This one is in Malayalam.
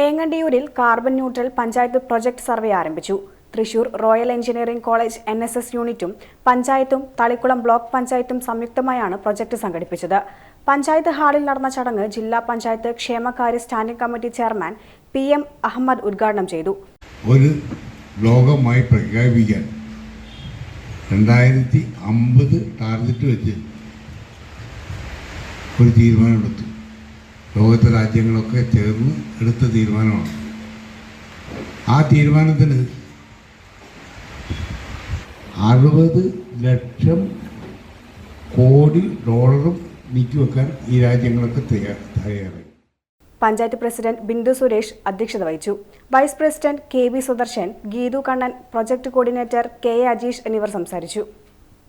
തേങ്ങണ്ടിയൂരിൽ carbon neutral panchayat project survey ആരംഭിച്ചു. Thrissur royal engineering college N S S യൂണിറ്റും പഞ്ചായത്തും തളിക്കുളം ബ്ലോക്ക് പഞ്ചായത്തും സംയുക്തമായാണ് പ്രൊജക്ട് സംഘടിപ്പിച്ചത്. പഞ്ചായത്ത് ഹാളിൽ നടന്ന ചടങ്ങ് ജില്ലാ പഞ്ചായത്ത് ക്ഷേമകാര്യ standing committee chairman P M Ahammed ഉദ്ഘാടനം ചെയ്തു. ഒരു ലോകമായി പ്രഖ്യാപിക്കാൻ രണ്ടായിരത്തി അമ്പത് ടാർഗറ്റ് വെച്ച് ഒരു തീരുമാനമെടുത്തു. ലോകത്തെ രാജ്യങ്ങളൊക്കെ ചേർന്ന് എടുത്ത തീരുമാനമാണ്. ആ തീരുമാനത്തിന് അറുപത് ലക്ഷം കോടി ഡോളറും നീക്കിവെക്കാൻ ഈ രാജ്യങ്ങളൊക്കെ തയ്യാ തയ്യാറായി. പഞ്ചായത്ത് പ്രസിഡന്റ് ബിന്ദു സുരേഷ് അധ്യക്ഷത വഹിച്ചു. Vice president K V Sudarshan Geethu Kannan project coordinator K Ajeesh എന്നിവർ സംസാരിച്ചു.